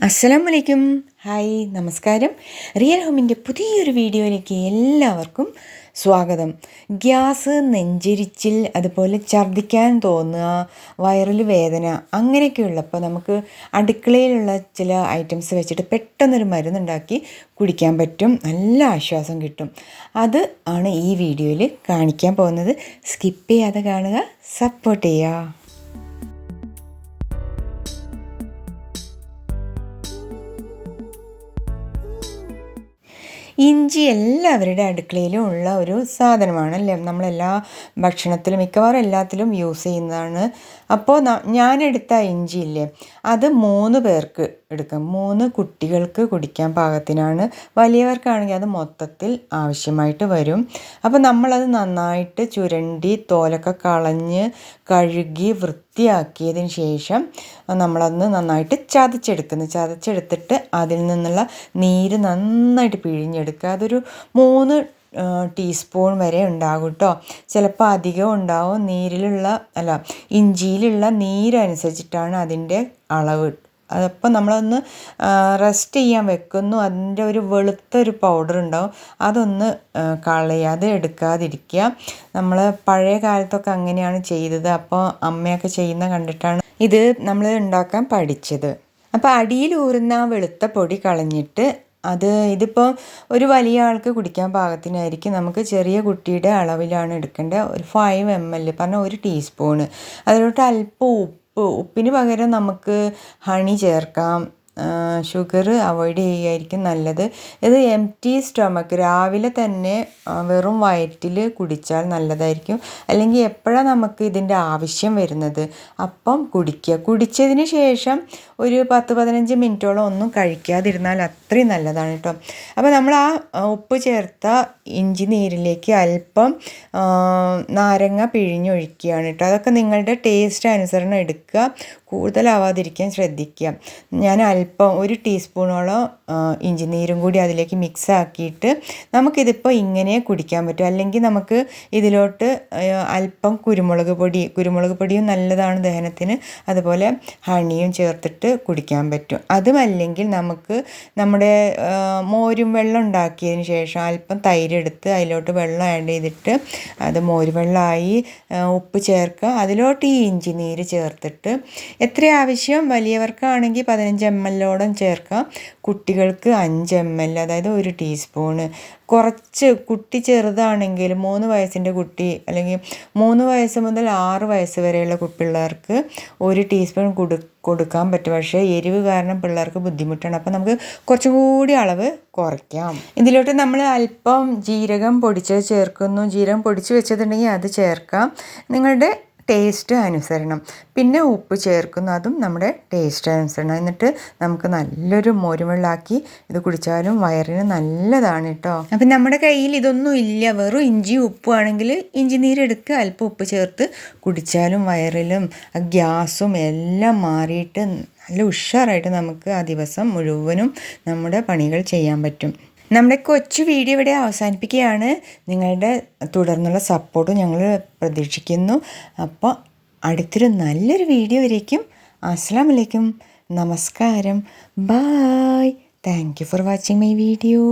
അസ്സലാം വലൈക്കും ഹായ് നമസ്കാരം. റിയൽ ഹോമിന്റെ പുതിയൊരു വീഡിയോയിലേക്ക് എല്ലാവർക്കും സ്വാഗതം. ഗ്യാസ് നെഞ്ചിരിച്ചിൽ അതുപോലെ ഛർദ്ദിക്കാൻ തോന്നുക വയറിൽ വേദന അങ്ങനെയൊക്കെയുള്ളപ്പോൾ നമുക്ക് അടുക്കളയിലുള്ള ചില ഐറ്റംസ് വെച്ചിട്ട് പെട്ടെന്നൊരു മരുന്നുണ്ടാക്കി കുടിക്കാൻ പറ്റും. നല്ല ആശ്വാസം കിട്ടും. അത് ആണ് ഈ വീഡിയോയിൽ കാണിക്കാൻ പോകുന്നത്. സ്കിപ്പ് ചെയ്യാതെ കാണുക സപ്പോർട്ട് ചെയ്യുക. ഇഞ്ചി എല്ലാവരുടെ അടുക്കളയിലും ഉള്ള ഒരു സാധനമാണ് അല്ലേ നമ്മളെല്ലാ ഭക്ഷണത്തിലും മിക്കവാറും എല്ലാത്തിലും യൂസ് ചെയ്യുന്നതാണ്. അപ്പോൾ ഞാനെടുത്ത ഇഞ്ചി ഇല്ലേ അത് മൂന്ന് പേർക്ക് എടുക്കാം. മൂന്ന് കുട്ടികൾക്ക് കുടിക്കാൻ പാകത്തിനാണ്. വലിയവർക്കാണെങ്കിൽ അത് മൊത്തത്തിൽ ആവശ്യമായിട്ട് വരും. അപ്പോൾ നമ്മളത് നന്നായിട്ട് ചുരണ്ടി തോലൊക്കെ കളഞ്ഞ് കഴുകി വൃത്തിയാക്കിയതിന് ശേഷം നമ്മളതൊന്ന് നന്നായിട്ട് ചതച്ചെടുക്കുന്നു. ചതച്ചെടുത്തിട്ട് അതിൽ നിന്നുള്ള നീര് നന്നായിട്ട് പിഴിഞ്ഞെടുക്കുക. അതൊരു മൂന്ന് ടീസ്പൂൺ വരെ ഉണ്ടാകും കേട്ടോ ചിലപ്പോൾ അധികം ഉണ്ടാവും. നീരിലുള്ള അല്ല ഇഞ്ചിയിലുള്ള നീരനുസരിച്ചിട്ടാണ് അതിന്റെ അളവ് അതപ്പോൾ നമ്മളൊന്ന് റെസ്റ്റ് ചെയ്യാൻ വെക്കുന്നു. അതിന്റെ ഒരു വെളുത്തൊരു പൗഡർ ഉണ്ടാവും. അതൊന്ന് കളയാതെ എടുക്കാതിരിക്കുക. നമ്മൾ പഴയ കാലത്തൊക്കെ അങ്ങനെയാണ് ചെയ്തത്. അപ്പോൾ അമ്മയൊക്കെ ചെയ്യുന്ന കണ്ടിട്ടാണ് ഇത് നമ്മൾ ഉണ്ടാക്കാൻ പഠിച്ചത്. അപ്പോൾ അടിയിൽ ഊറുന്ന വെളുത്ത പൊടി കളഞ്ഞിട്ട് അത് ഇതിപ്പോൾ ഒരു വലിയ ആൾക്ക് കുടിക്കാൻ പാകത്തിനായിരിക്കും. നമുക്ക് ചെറിയ കുട്ടിയുടെ അളവിലാണ് എടുക്കേണ്ടത്. ഒരു ഫൈവ് എം എൽ പറഞ്ഞാൽ ഒരു ടീസ്പൂണ് അതിലോട്ട് അല്പം ഉപ്പ് ഉപ്പിന് പകരം നമുക്ക് ഹണി ചേർക്കാം. ഷുഗർ അവോയ്ഡ് ചെയ്യുകയായിരിക്കും നല്ലത്. ഇത് എം ടി സ്റ്റൊമക്ക് രാവിലെ തന്നെ വെറും വയറ്റിൽ കുടിച്ചാൽ നല്ലതായിരിക്കും. അല്ലെങ്കിൽ എപ്പോഴാണ് നമുക്ക് ഇതിന്റെ ആവശ്യം വരുന്നത്? അപ്പം കുടിക്കുക. കുടിച്ചതിന് ശേഷം ഒരു പത്ത് പതിനഞ്ച് മിനിറ്റോളം ഒന്നും കഴിക്കാതിരുന്നാൽ അത്രയും നല്ലതാണ് കേട്ടോ അപ്പോൾ നമ്മൾ ആ ഉപ്പ് ചേർത്ത ഇഞ്ചി നീരിലേക്ക് അല്പം നാരങ്ങ പിഴിഞ്ഞൊഴിക്കുകയാണ് കേട്ടോ അതൊക്കെ നിങ്ങളുടെ ടേസ്റ്റ് അനുസരണം എടുക്കുക. കൂടുതലാവാതിരിക്കാൻ ശ്രദ്ധിക്കുക. ഞാൻ അല്പം ഒരു ടീസ്പൂണോളം ഇഞ്ചി നീരും കൂടി അതിലേക്ക് മിക്സ് ആക്കിയിട്ട് നമുക്കിതിപ്പോൾ ഇങ്ങനെ കുടിക്കാൻ പറ്റും. അല്ലെങ്കിൽ നമുക്ക് ഇതിലോട്ട് അല്പം കുരുമുളക് പൊടി കുരുമുളക് പൊടിയും നല്ലതാണ് ദഹനത്തിന്. അതുപോലെ ഹണിയും ചേർത്തിട്ട് കുടിക്കാൻ പറ്റും. അതുമല്ലെങ്കിൽ നമുക്ക് നമ്മുടെ മോരും വെള്ളം ഉണ്ടാക്കിയതിന് ശേഷം അല്പം തൈരെടുത്ത് അതിലോട്ട് വെള്ളം ആഡ് ചെയ്തിട്ട് അത് മോരുവെള്ളമായി ഉപ്പ് ചേർക്കുക. അതിലോട്ട് ഈ ഇഞ്ചി നീര് ചേർത്തിട്ട് എത്ര ആവശ്യം വലിയവർക്കാണെങ്കിൽ പതിനഞ്ച് എം എല്ലോളം ചേർക്കാം. കുട്ടികൾക്ക് അഞ്ച് എം എൽ അതായത് ഒരു ടീസ്പൂണ്. കുറച്ച് കുട്ടി ചെറുതാണെങ്കിൽ മൂന്ന് വയസ്സിന്റെ കുട്ടി അല്ലെങ്കിൽ മൂന്ന് വയസ്സ് മുതൽ ആറ് വയസ്സ് വരെയുള്ള പിള്ളേർക്ക് ഒരു ടീസ്പൂൺ കൊടു കൊടുക്കാൻ പറ്റും. പക്ഷേ എരിവ് കാരണം പിള്ളേർക്ക് ബുദ്ധിമുട്ടാണ്. അപ്പോൾ നമുക്ക് കുറച്ചും കൂടി അളവ് കുറയ്ക്കാം. ഇതിലോട്ട് നമ്മൾ അല്പം ജീരകം പൊടിച്ചത് ചേർക്കുന്നു. ജീരകം പൊടിച്ച് വെച്ചിട്ടുണ്ടെങ്കിൽ അത് ചേർക്കാം. നിങ്ങളുടെ ടേസ്റ്റ് അനുസരണം. പിന്നെ ഉപ്പ് ചേർക്കുന്നു അതും നമ്മുടെ ടേസ്റ്റ് അനുസരണം. എന്നിട്ട് നമുക്ക് നല്ലൊരു മോരുവെള്ളാക്കി ഇത് കുടിച്ചാലും വയറിന് നല്ലതാണ് കേട്ടോ. അപ്പം നമ്മുടെ കയ്യിൽ ഇതൊന്നും ഇല്ല. വെറും ഇഞ്ചി ഉപ്പുവാണെങ്കിൽ ഇഞ്ചി നീരെടുക്കുക അല്പം ഉപ്പ് ചേർത്ത് കുടിച്ചാലും വയറിലും ഗ്യാസും എല്ലാം മാറിയിട്ട് നല്ല ഉഷാറായിട്ട് നമുക്ക് ആ ദിവസം മുഴുവനും നമ്മുടെ പണികൾ ചെയ്യാൻ പറ്റും. നമ്മുടെ കൊച്ചു വീഡിയോ ഇവിടെ അവസാനിപ്പിക്കുകയാണ്. നിങ്ങളുടെ തുടർന്നുള്ള സപ്പോർട്ട് ഞങ്ങൾ പ്രതീക്ഷിക്കുന്നു. അപ്പോൾ അടുത്തൊരു നല്ലൊരു വീഡിയോ വരേക്കും. അസ്സാം വലൈക്കും നമസ്കാരം. Bye thank you for watching my video